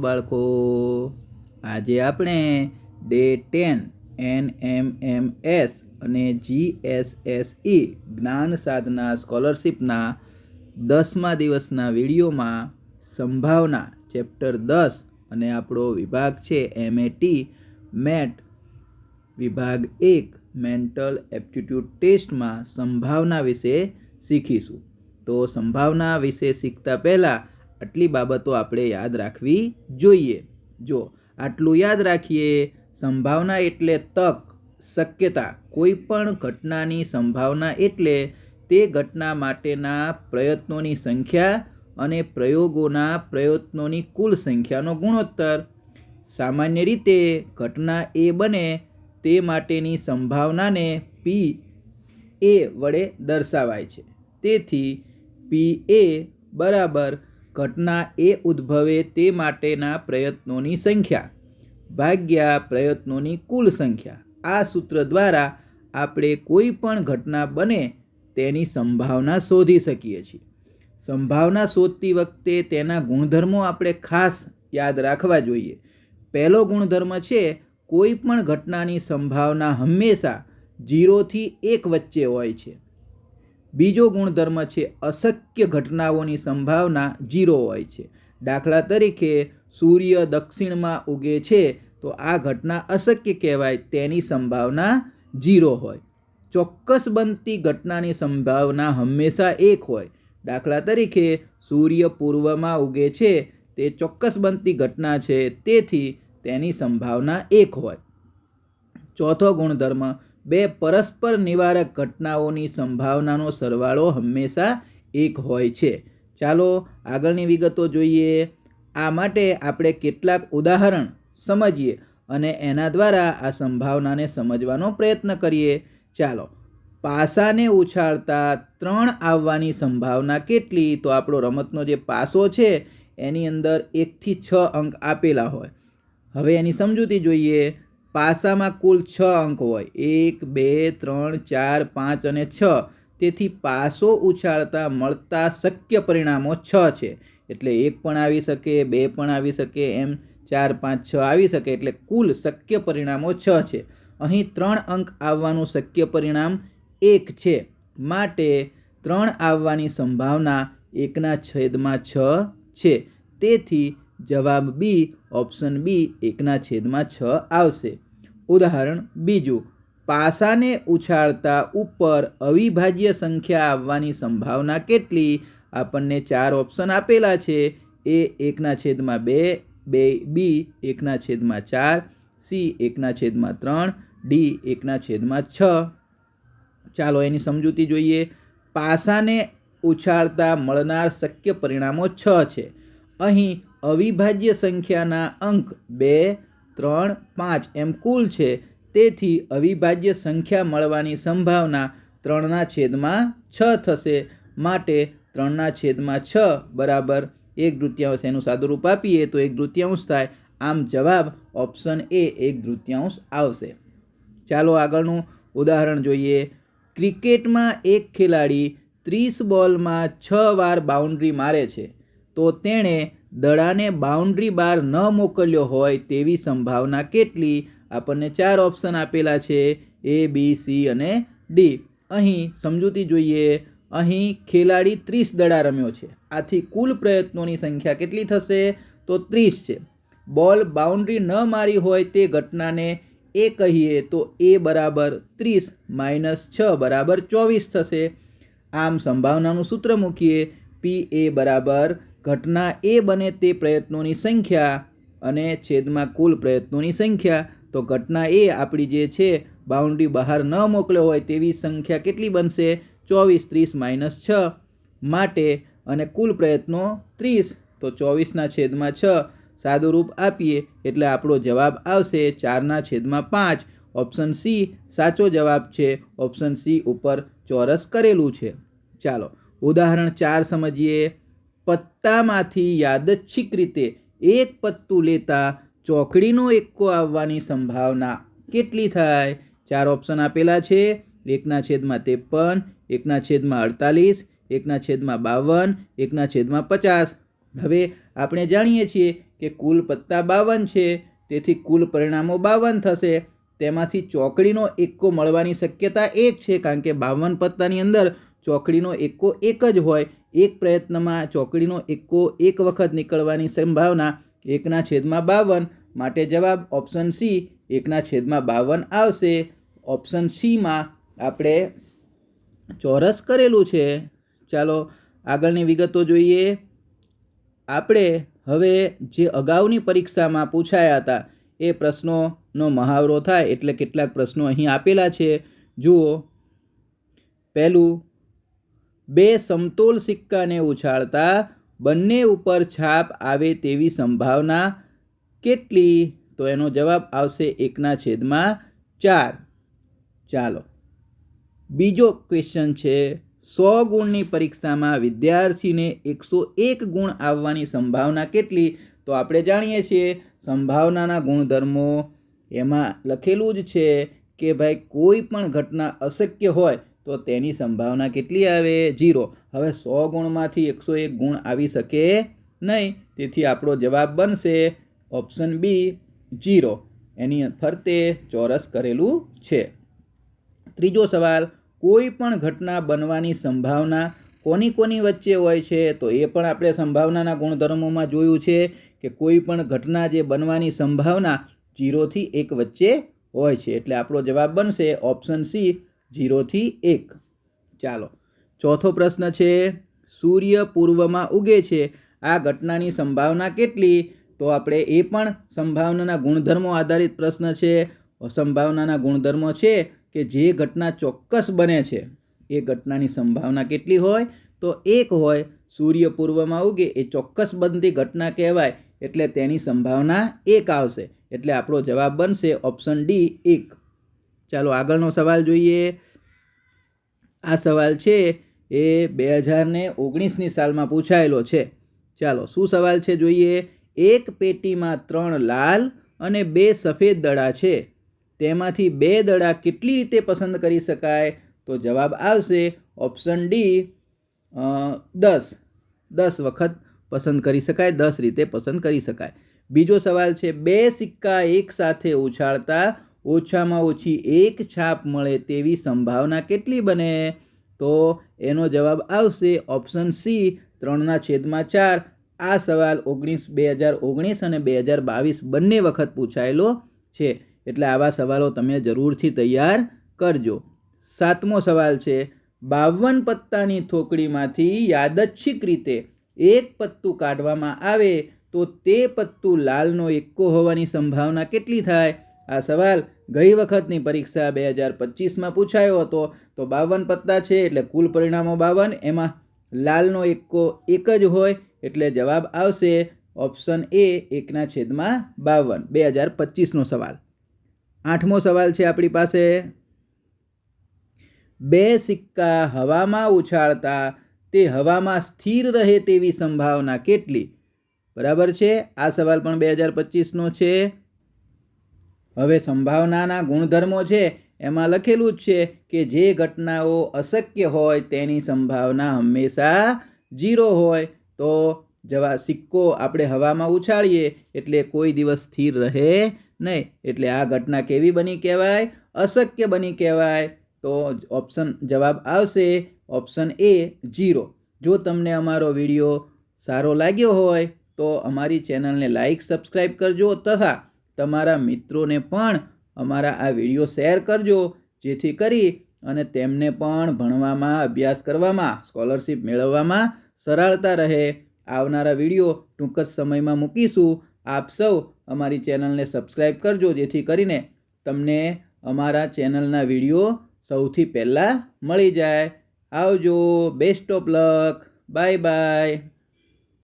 બાળકો, આજે આપણે day ten, N M M S અને જી એસ એસ ઈ જ્ઞાન સાધના સ્કોલરશિપના દસમા દિવસના વિડીયોમાં સંભાવના ચેપ્ટર દસ અને આપણો વિભાગ છે એમ એ ટી, મેટ વિભાગ એક, મેન્ટલ એપ્ટિટ્યૂડ ટેસ્ટમાં સંભાવના વિશે શીખીશું. તો સંભાવના વિશે શીખતા પહેલાં આટલી બાબતો આપણે યાદ રાખવી જોઈએ. જો આટલું યાદ રાખીએ, સંભાવના એટલે તક, શક્યતા, કોઈ પણ ઘટનાની સંભાવના એટલે તે ઘટના માટેના પ્રયત્નોની સંખ્યા અને પ્રયોગોના પ્રયત્નોની કુલ સંખ્યાનો ગુણોત્તર. સામાન્ય રીતે ઘટના એ બને તે માટેની સંભાવનાને પી એ વડે દર્શાવાય છે. તેથી પી એ બરાબર ઘટના એ ઉદ્ભવે તે માટેના પ્રયત્નોની સંખ્યા. ભાગ્યા પ્રયત્નોની કુલ સંખ્યા. આ સૂત્ર દ્વારા આપણે કોઈ પણ ઘટના બને તેની સંભાવના શોધી શકીએ છીએ. સંભાવના શોધતી વખતે તેના ગુણધર્મો આપણે ખાસ યાદ રાખવા જોઈએ. પહેલો ગુણધર્મ છે, કોઈ પણ ઘટનાની સંભાવના હંમેશા જીરોથી એક વચ્ચે હોય છે. બીજો ગુણધર્મ છે અશક્ય ઘટનાઓની સંભાવના જીરો હોય છે. દાખલા તરીકે સૂર્ય દક્ષિણમાં ઉગે છે તો આ ઘટના અશક્ય કહેવાય તેની સંભાવના જીરો હોય. ચોક્કસ બનતી ઘટનાની સંભાવના હંમેશા એક હોય. દાખલા તરીકે સૂર્ય પૂર્વમાં ઉગે છે તે ચોક્કસ બનતી ઘટના છે તેથી તેની સંભાવના એક હોય. ચોથો ગુણધર્મ બે પરસ્પર નિવારક ઘટનાઓની સંભાવનાનો સરવાળો હંમેશા એક હોય છે. ચાલો આગળની વિગતો જોઈએ. આ માટે આપણે કેટલાક ઉદાહરણ સમજીએ અને એના દ્વારા આ સંભાવનાને સમજવાનો પ્રયત્ન કરીએ. ચાલો, પાસાને ઉછાળતા ત્રણ આવવાની સંભાવના કેટલી? તો આપણો રમતનો જે પાસો છે, એની અંદર એકથી છ અંક આપેલા હોય. હવે એની સમજૂતી જોઈએ. પાસામાં કુલ છ અંક હોય. એક, બે, ત્રણ, ચાર, પાંચ અને છ. તેથી પાસો ઉછાળતા મળતા શક્ય પરિણામો છ છે. એટલે એક પણ આવી શકે, બે પણ આવી શકે, એમ ચાર, પાંચ, છ આવી શકે. એટલે કુલ શક્ય પરિણામો છ છે. અહીં ત્રણ અંક આવવાનું શક્ય પરિણામ એક છે. માટે ત્રણ આવવાની સંભાવના એકના છેદમાં છ છે. તેથી જવાબ બી, ઓપ્શન બી એકના છેદમાં છ આવશે. ઉદાહરણ બીજું, પાસાને ઉછાળતા ઉપર અવિભાજ્ય સંખ્યા આવવાની સંભાવના કેટલી? આપણને ચાર ઓપ્શન આપેલા છે. એ એકના છેદમાં બે બે બી એકના છેદમાં ચાર, સી એકના છેદમાં ત્રણ, ડી એકના છેદમાં છ. ચાલો એની સમજૂતી જોઈએ. પાસાને ઉછાળતા મળનાર શક્ય પરિણામો છ છે. અહીં અવિભાજ્ય સંખ્યાના અંક બે, ત્રણ, પાંચ એમ કુલ છે. તેથી અવિભાજ્ય સંખ્યા મળવાની સંભાવના ત્રણના છેદમાં છ થશે. માટે ત્રણના છેદમાં છ બરાબર એક તૃતીયાંશ એનું સાદુરૂપ આપીએ તો એક તૃતીયાંશ થાય. આમ જવાબ ઓપ્શન એ એક તૃતીયાંશ આવશે. ચાલો આગળનું ઉદાહરણ જોઈએ. ક્રિકેટમાં એક ખેલાડી ત્રીસ બોલમાં છ વાર બાઉન્ડ્રી મારે છે. તો તેણે દડાને બાઉન્ડ્રી બાર ન મોકલ્યો હોય તેવી સંભાવના કેટલી? આપણને ચાર ઓપ્શન આપેલા છે. એ બી સી અને ડી અહીં સમજૂતી જોઈએ. અહીં ખેલાડી ત્રીસ દડા રમ્યો છે. આથી કુલ પ્રયત્નોની સંખ્યા કેટલી થશે? તો ત્રીસ છે. બોલ બાઉન્ડ્રી ન મારી હોય તે ઘટનાને એ કહીએ તો એ બરાબર ત્રીસ માઇનસ છ બરાબર ચોવીસ થશે. આમ સંભાવનાનું સૂત્ર મૂકીએ. પી એ બરાબર ઘટના એ બને તે પ્રયત્નોની સંખ્યા અને છેદમાં કુલ પ્રયત્નોની સંખ્યા. તો ઘટના એ આપણી જે છે બાઉન્ડ્રી બહાર ન મોકલ્યો હોય તેવી સંખ્યા કેટલી બનશે? ચોવીસ, ત્રીસ, માઇનસ છ માટે અને કુલ પ્રયત્નો ત્રીસ. તો ચોવીસના છેદમાં છ સાદુરૂપ આપીએ એટલે આપણો જવાબ આવશે ચારના છેદમાં પાંચ. ઓપ્શન સી સાચો જવાબ છે. ઓપ્શન સી ઉપર ચોરસ કરેલું છે. ચાલો, ઉદાહરણ ચાર સમજીએ. પત્તામાંથી યાદચ્છિક રીતે એક પત્તું લેતા ચોકડીનો એક્કો આવવાની સંભાવના કેટલી થાય? ચાર ઓપ્શન આપેલા છે. એકના છેદમાં ત્રેપન, એકના છેદમાં અડતાલીસ, એકના છેદમાં બાવન, એકના છેદમાં પચાસ. હવે આપણે જાણીએ છીએ કે કુલ પત્તા બાવન છે. તેથી કુલ પરિણામો બાવન થશે. તેમાંથી ચોકડીનો એક્કો મળવાની શક્યતા એક છે, કારણ કે બાવન પત્તાની અંદર ચોકડીનો એક્કો એક જ હોય. એક પ્રયત્નમાં ચોકડીનો એકો એક વખત નીકળવાની સંભાવના એકના છેદમાં બાવન માટે જવાબ ઓપ્શન સી એકના છેદમાં બાવન આવશે. ઓપ્શન સીમાં આપણે ચોરસ કરેલું છે. ચાલો આગળની વિગતો જોઈએ. આપણે હવે જે અગાઉની પરીક્ષામાં પૂછાયા હતા એ પ્રશ્નોનો મહાવરો થાય એટલે કેટલાક પ્રશ્નો અહીં આપેલા છે. જુઓ. પહેલું બે સમતોલ સિક્કાને ઉછાળતા બંને ઉપર છાપ આવે તેવી સંભાવના કેટલી? તો એનો જવાબ આવશે એકના છેદમાં ચાર. ચાલો. બીજો ક્વેશ્ચન છે, સો ગુણની પરીક્ષામાં વિદ્યાર્થીને એકસો એક ગુણ આવવાની સંભાવના કેટલી? તો આપણે જાણીએ છીએ, સંભાવનાના ગુણધર્મો એમાં લખેલું જ છે કે ભાઈ કોઈ પણ ઘટના અશક્ય હોય તો તેની સંભાવના કેટલી આવે? જીરો હવે સો ગુણમાંથી એકસો એક ગુણ આવી શકે નહીં. તેથી આપણો જવાબ બનશે ઓપ્શન બી જીરો એની ફરતે ચોરસ કરેલું છે. ત્રીજો સવાલ, કોઈ પણ ઘટના બનવાની સંભાવના કોની કોની વચ્ચે હોય છે? તો એ પણ આપણે સંભાવનાના ગુણધર્મોમાં જોયું છે કે કોઈ પણ ઘટના જે બનવાની સંભાવના જીરોથી એક વચ્ચે હોય છે. એટલે આપણો જવાબ બનશે ઓપ્શન સી જીરોથી એક. ચાલો, ચોથો પ્રશ્ન છે, સૂર્ય પૂર્વમાં ઉગે છે. આ ઘટનાની સંભાવના કેટલી? તો આપણે એ પણ સંભાવનાના ગુણધર્મો આધારિત પ્રશ્ન છે. સંભાવનાના ગુણધર્મો છે કે જે ઘટના ચોક્કસ બને છે. એ ઘટનાની સંભાવના કેટલી હોય? તો એક હોય, સૂર્ય પૂર્વમાં ઉગે એ ચોક્કસ બનતી ઘટના કહેવાય. એટલે તેની સંભાવના એક આવશે. એટલે આપણો જવાબ બનશે ઓપ્શન ડી, એક. ચાલો આગળનો સવાલ જોઈએ. આ સવાલ છે એ બે હજાર ને ઓગણીસની સાલમાં પૂછાયેલો છે. ચાલો, શું સવાલ છે જોઈએ? એક પેટીમાં ત્રણ લાલ અને બે સફેદ દડા છે. તેમાંથી બે દડા કેટલી રીતે પસંદ કરી શકાય? તો જવાબ આવશે ઓપ્શન ડી દસ. દસ વખત પસંદ કરી શકાય, દસ રીતે પસંદ કરી શકાય. બીજો સવાલ છે, બે સિક્કા એકસાથે ઉછાળતા ઓછામાં ઓછી એક છાપ મળે તેવી સંભાવના કેટલી બને? તો એનો જવાબ આવશે ઓપ્શન સી, ત્રણના છેદમાં ચાર. આ સવાલ ઓગણીસ, બે હજાર ઓગણીસ અને બે હજાર બાવીસ બંને વખત પૂછાયેલો છે. એટલે આવા સવાલો તમે જરૂરથી તૈયાર કરજો. સાતમો સવાલ છે, બાવન પત્તાની થોકડીમાંથી યાદચ્છિક રીતે એક પત્તું કાઢવામાં આવે તો તે પત્તું લાલનો એક્કો હોવાની સંભાવના કેટલી થાય? આ સવાલ ગઈ વખતની પરીક્ષા બે હજાર પચીસમાં પૂછાયો હતો. તો બાવન પત્તા છે એટલે કુલ પરિણામો બાવન, એમાં લાલનો એક્કો એક જ હોય એટલે જવાબ આવશે ઓપ્શન એ એકના છેદમાં બાવન. બે હજાર પચીસનો સવાલ. આઠમો સવાલ છે આપણી પાસે. બે સિક્કા હવામાં ઉછાળતા તે હવામાં સ્થિર રહે તેવી સંભાવના કેટલી? બરાબર છે? આ સવાલ પણ બે હજાર પચીસનો છે. હવે સંભાવનાના ગુણધર્મો છે, એમાં લખેલું જ છે કે જે ઘટનાઓ અશક્ય હોય તેની સંભાવના હંમેશા જીરો હોય. તો જવા સિક્કો આપણે હવામાં ઉછાળીએ, એટલે કોઈ દિવસ સ્થિર રહે નહીં. એટલે આ ઘટના કેવી બની કહેવાય? અશક્ય બની કહેવાય. તો ઓપ્શન જવાબ આવશે, ઓપ્શન એ જીરો જો તમને અમારો વીડિયો સારો લાગ્યો હોય, તો અમારી ચેનલને લાઈક, સબસ્ક્રાઈબ કરજો તથા તમારા મિત્રોને પણ અમારા આ વીડિયો શેર કરજો, જેથી કરી અને તેમને પણ ભણવામાં અભ્યાસ કરવામાં, સ્કોલરશિપ મેળવવામાં સરળતા રહે. આવનારા વીડિયો ટૂંક જ સમયમાં મૂકીશું. આપ સૌ અમારી ચેનલને સબસ્ક્રાઈબ કરજો, જેથી કરીને તમને અમારા ચેનલના વીડિયો સૌથી પહેલાં મળી જાય. આવજો, best of luck. Bye bye.